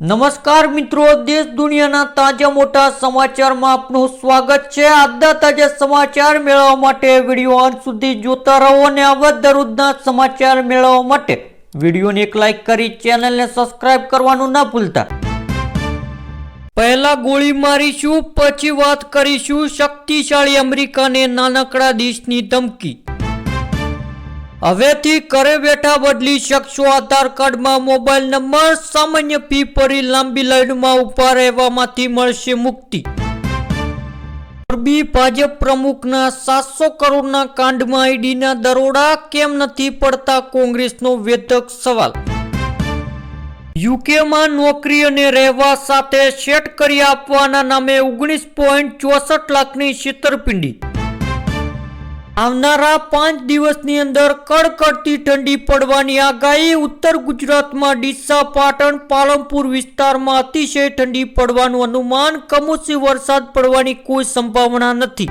નમસ્કાર મિત્રો, દેશ દુનિયાના તાજા મોટા સમાચારમાં આપનું સ્વાગત છે. આજના તાજા સમાચાર મેળવવા માટે વીડિયો અંત સુધી જોતા રહો અને આવા દરરોજના સમાચાર મેળવવા માટે વિડીયોને એક લાઇક કરી ચેનલને સબસ્ક્રાઇબ કરવાનું ના ભૂલતા. પહેલા ગોળી મારીશું, પછી વાત કરીશું શક્તિશાળી અમેરિકાને નાનકડા દેશની ધમકી. હવેથી ઘરે બેઠા બદલી શકશો આધાર કાર્ડમાં મોબાઈલ નંબર, સામાન્ય ફી ભરી લાંબી લાઈનમાં ઊભા રહેવામાંથી મળશે મુક્તિ. મોરબી ભાજપ પ્રમુખના સાતસો કરોડના કાંડમાં ઈડીના દરોડા કેમ નથી પડતા કોંગ્રેસનો વેધક સવાલ. યુકેમાં નોકરી અને રહેવા સાથે સેટ કરી આપવાના નામે ઓગણીસ પોઈન્ટ ચોસઠ લાખની છેતરપિંડી. આવનારા પાંચ દિવસની અંદર કડકડતી ઠંડી પડવાની આગાહી ઉત્તર ગુજરાતમાં ડીસા પાટણ પાલનપુર વિસ્તારમાં અતિશય ઠંડી પડવાનું અનુમાન, કમોસમી વરસાદ પડવાની કોઈ સંભાવના નથી.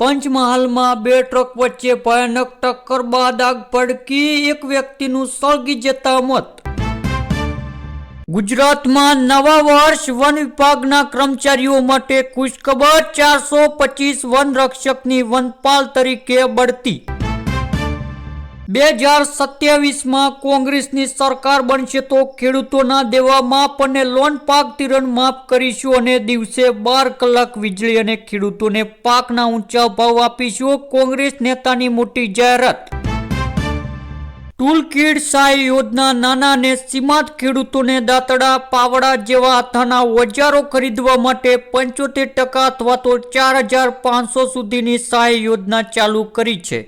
પંચમહાલમાં બે ટ્રક વચ્ચે ભયાનક ટક્કર બાદ આગ ભડકી, એક વ્યક્તિનું સળગી જતા મોત. ગુજરાતમાં નવા વર્ષ વન વિભાગના કર્મચારીઓ માટે ખુશખબર ચારસો પચીસ વન રક્ષકની વનપાલ તરીકે બઢતી. બે હજાર સત્યાવીસમાં કોંગ્રેસની સરકાર બનશે તો ખેડૂતોના દેવા માફ અને લોન પાક તિરણ માફ કરીશું અને દિવસે બાર કલાક વીજળી અને ખેડૂતોને પાકના ઊંચા ભાવ આપીશું. કોંગ્રેસ નેતાની મોટી જાહેરાત. ટૂલ કીડ સહાય યોજના નાના અને સીમાંત ખેડૂતોને દાંતડા પાવડા જેવા હાથાના ઓજારો ખરીદવા માટે પંચોતેર ટકા અથવા તો ચાર હજાર પાંચસો સુધીની સહાય યોજના ચાલુ કરી છે.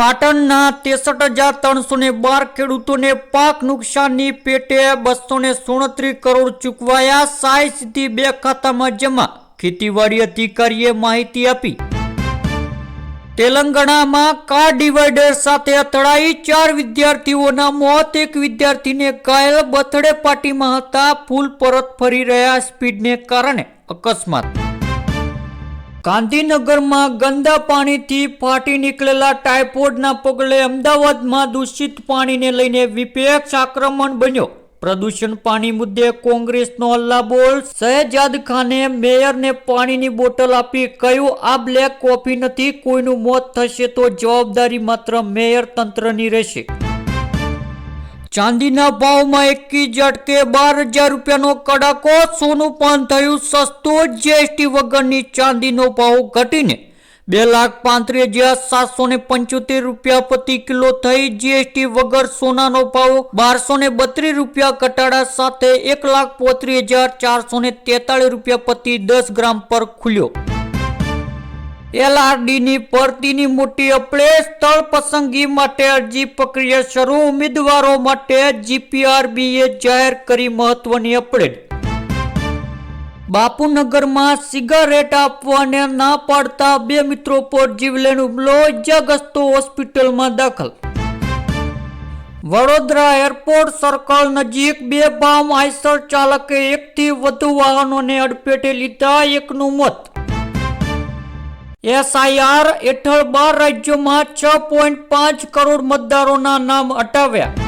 પાટણના ત્રેસઠ હજાર ત્રણસો ને બાર ખેડૂતોને પાક નુકસાનની પેટે બસો ને સુડત્રીસ કરોડ ચૂકવાયા સહાય સીધી બે ખાતામાં જમા. ખેતીવાડી અધિકારીએ માહિતી આપી. તેલંગાણામાં કાર ડિવાઈડર સાથે અથડાઈ ચાર વિદ્યાર્થીઓના મોત. એક વિદ્યાર્થીને ઘાયલ બથડે પાર્ટીમાં હતા. ફૂલ પરત ફરી રહ્યા સ્પીડને કારણે અકસ્માત. ગાંધીનગરમાં ગંદા પાણીથી ફાટી નીકળેલા ટાઇફોઇડના પગલે અમદાવાદમાં દૂષિત પાણીને લઈને વિપેક્ષ આક્રમણ બન્યો. પ્રદૂષણ પાણી મુદ્દે કોંગ્રેસનો હલ્લાબોલ. સહેજાદ ખાને મેયરને પાણીની બોટલ આપી કહ્યું, આ બ્લેક કોફી નથી, કોઈનું મોત થશે તો જવાબદારી માત્ર મેયર તંત્રની રહેશે. ચાંદીના ભાવમાં એકી ઝટકે બાર હજાર રૂપિયાનો કડાકો. સોનું પણ થયું સસ્તું, જીએસટી વગરની ચાંદીનો ભાવ ઘટીને બે લાખ પાંત્રીસ હજાર સાતસો ને પંચોતેર રૂપિયા પ્રતિ કિલો થઈ જીએસટી વગર સોનાનો ભાવ બારસો ને બત્રીસ રૂપિયા ઘટાડા સાથે એક લાખ પોત્રીસ હજાર ચારસો ને તેતાળીસ રૂપિયા પ્રતિ દસ ગ્રામ પર ખુલ્યો. એલઆરડીની ભરતીની મોટી અપડેટ સ્થળ પસંદગી માટે અરજી પ્રક્રિયા શરૂ. ઉમેદવારો માટે જીપીઆરબીએ જાહેર કરી મહત્વની અપડેટ. બાપુનગરમાં સિગારેટ આપવાને ના પાડતા બે મિત્રો પર જીવલેણ હુમલો ઇજાગ્રસ્તો હોસ્પિટલમાં દાખલ. વડોદરા એરપોર્ટ સર્કલ નજીક બે બામ આઈસર ચાલકે એકથી વધુ વાહનોને અડફેટે લીધા એકનું મોત. એસઆઈઆર હેઠળ બાર રાજ્યોમાં છ પોઈન્ટ પાંચ કરોડ મતદારોના નામ હટાવ્યા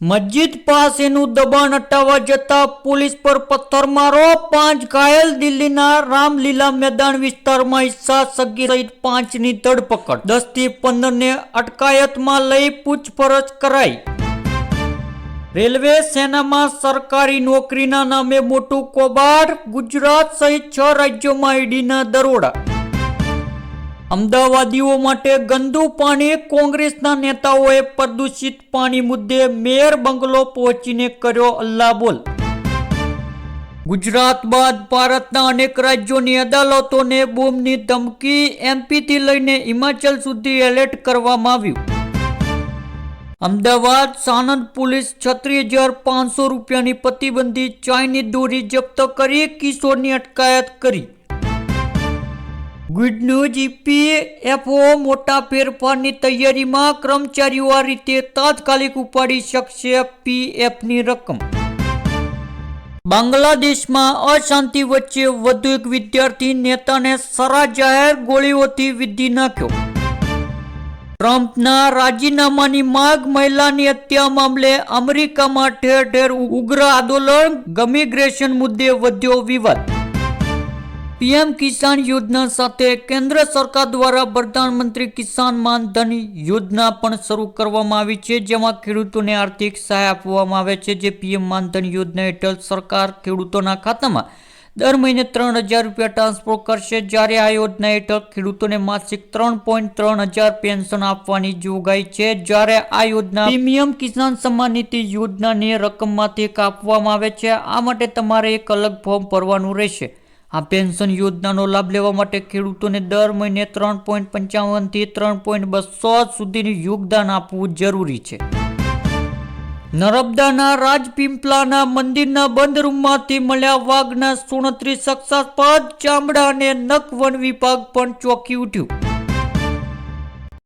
મસ્જિદ પાસેનું દબાણ હટાવવા જતા પોલીસ પર પથ્થરમારો, પાંચ ઘાયલ દિલ્હીના રામલીલા મેદાન વિસ્તારમાં ઈસા સગી સહિત પાંચની ધરપકડ. દસથી પંદરને અટકાયતમાં લઈ પૂછપરછ કરાઈ. રેલવે સેનામાં સરકારી નોકરીના નામે મોટું કૌભાંડ ગુજરાત સહિત છ રાજ્યોમાં ઈડીના દરોડા. અમદાવાદીઓ માટે ગંદુ પાણી કોંગ્રેસના નેતાઓએ પ્રદૂષિત પાણી મુદ્દે મેયર બંગલો પહોંચીને કર્યો અલ્લાબોલ. ગુજરાત બાદ ભારતના અનેક રાજ્યોની અદાલતોને બોમ્બની ધમકી એમપીથી લઈને હિમાચલ સુધી એલર્ટ કરવામાં આવ્યું. અમદાવાદ સાણંદ પોલીસ છત્રીસ હજાર પાંચસો રૂપિયાની પ્રતિબંધિત ચાઇની દોરી જપ્ત કરી, કિશોરની અટકાયત કરી. ગુડ ન્યૂઝ ઈપીએફઓ મોટા ફેરફારની તૈયારીમાં કર્મચારીઓ આ રીતે તાત્કાલિક ઉપાડી શકશે પીએફની રકમ. બાંગ્લાદેશમાં અશાંતિ વચ્ચે વધુ એક વિદ્યાર્થી નેતાને સરા જાહેર ગોળીઓથી વિધી નાખ્યો. ટ્રમ્પના રાજીનામાની માંગ મહિલાની હત્યા મામલે અમેરિકામાં ઠેર ઠેર ઉગ્ર આંદોલન ગમિગ્રેશન મુદ્દે વધ્યો વિવાદ. પીએમ કિસાન યોજના સાથે કેન્દ્ર સરકાર દ્વારા પ્રધાનમંત્રી કિસાન માનધન યોજના પણ શરૂ કરવામાં આવી છે, જેમાં ખેડૂતોને આર્થિક સહાય આપવામાં આવે છે, જે પીએમ માનધન યોજના હેઠળ સરકાર ખેડૂતોના ખાતામાં દર મહિને ત્રણ હજાર રૂપિયા ટ્રાન્સફર કરશે. જ્યારે આ યોજના હેઠળ ખેડૂતોને માસિક ત્રણ પોઈન્ટ ત્રણ હજાર પેન્શન આપવાની જોગવાઈ છે. જ્યારે આ યોજના પ્રીમિયમ કિસાન સન્માન નિધિ યોજનાની રકમમાંથી કાપવામાં આવે છે. આ માટે તમારે એક અલગ ફોર્મ ભરવાનું રહેશે. આ પેન્શન યોજનાનો લાભ લેવા માટે ખેડૂતોને દર મહિને ત્રણ પોઈન્ટ પંચાવનથી ત્રણ પોઈન્ટ બસો સુધીનું યોગદાન આપવું જરૂરી છે. નર્મદાના રાજપીપળાના મંદિરના બંધ રૂમમાંથી મળ્યા વાઘના સુડત્રીસ શખ્સાસ્પદ ચામડા અને નખ વન વિભાગ પણ ચોંકી ઉઠ્યું.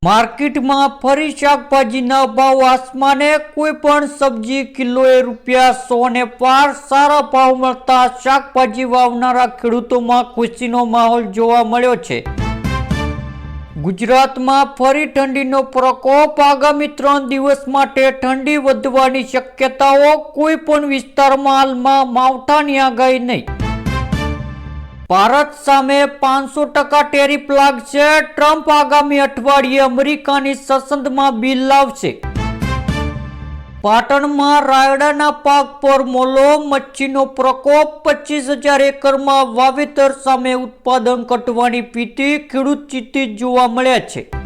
માર્કેટમાં ફરી શાકભાજીના ભાવ આસમાને કોઈ પણ સબ્જી કિલોએ રૂપિયા સો ને પાર સારા ભાવ મળતા શાકભાજી વાવનારા ખેડૂતોમાં ખુશીનો માહોલ જોવા મળ્યો છે. ગુજરાતમાં ફરી ઠંડીનો પ્રકોપ આગામી ત્રણ દિવસ માટે ઠંડી વધવાની શક્યતાઓ કોઈ પણ વિસ્તારમાં હાલમાં માવઠાની આગાહી નહીં. ભારત સામે પાંચસો ટકા ટેરિફ લાગશે. ટ્રમ્પ આગામી અઠવાડિયે અમેરિકાની સંસદમાં બિલ લાવશે. પાટણમાં રાયડાના પાક પર મોલો, મચ્છીનો પ્રકોપ, પચીસ હજાર એકરમાં વાવેતર સામે ઉત્પાદન ઘટવાની ભીતિ, ખેડૂત ચિત્તી જોવા મળ્યા છે.